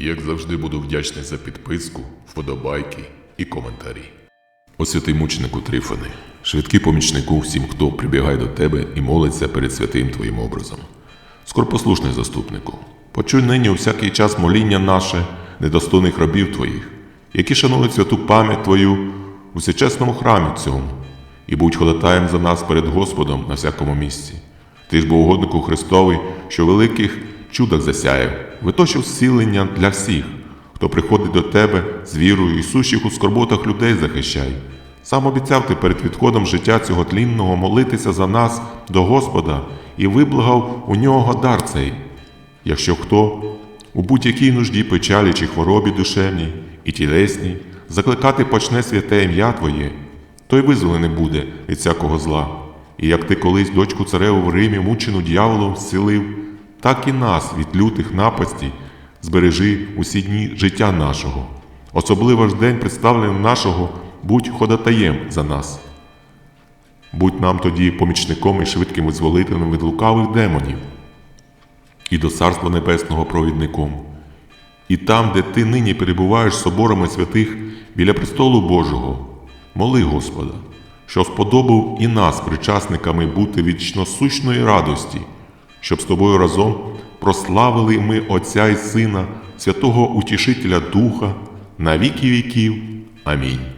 Як завжди буду вдячний за підписку, вподобайки і коментарі. О святий мученику Трифони, швидкий помічнику всім, хто прибігає до тебе і молиться перед святим твоїм образом. Скоропослушний заступнику, почуй нині у всякий час моління наше, недостойних рабів твоїх, які шанують святу пам'ять Твою у всечесному храмі цьому, і будь ходатаєм за нас перед Господом на всякому місці. Ти ж бо угоднику Христовий, що великих чудах засяяв, виточив зцілення для всіх, хто приходить до тебе з вірою і сущих у скорботах людей захищай. Сам обіцяв ти перед відходом життя цього тлінного молитися за нас до Господа і виблагав у нього дар цей. Якщо хто у будь-якій нужді печалі чи хворобі душевній і тілесній закликати почне святе ім'я Твоє, той визволений буде від всякого зла. І як ти колись дочку цареву в Римі мучену дьяволом зцілив, так і нас від лютих напастей збережи усі дні життя нашого. Особливо ж день представлення нашого будь ходатаєм за нас. Будь нам тоді помічником і швидким визволителем від лукавих демонів, і до Царства Небесного провідником. І там, де ти нині перебуваєш соборами святих біля престолу Божого, моли Господа, що сподобав і нас причасниками бути вічносущної радості, щоб з тобою разом прославили ми Отця і Сина, Святого Утішителя Духа на віки віків. Амінь.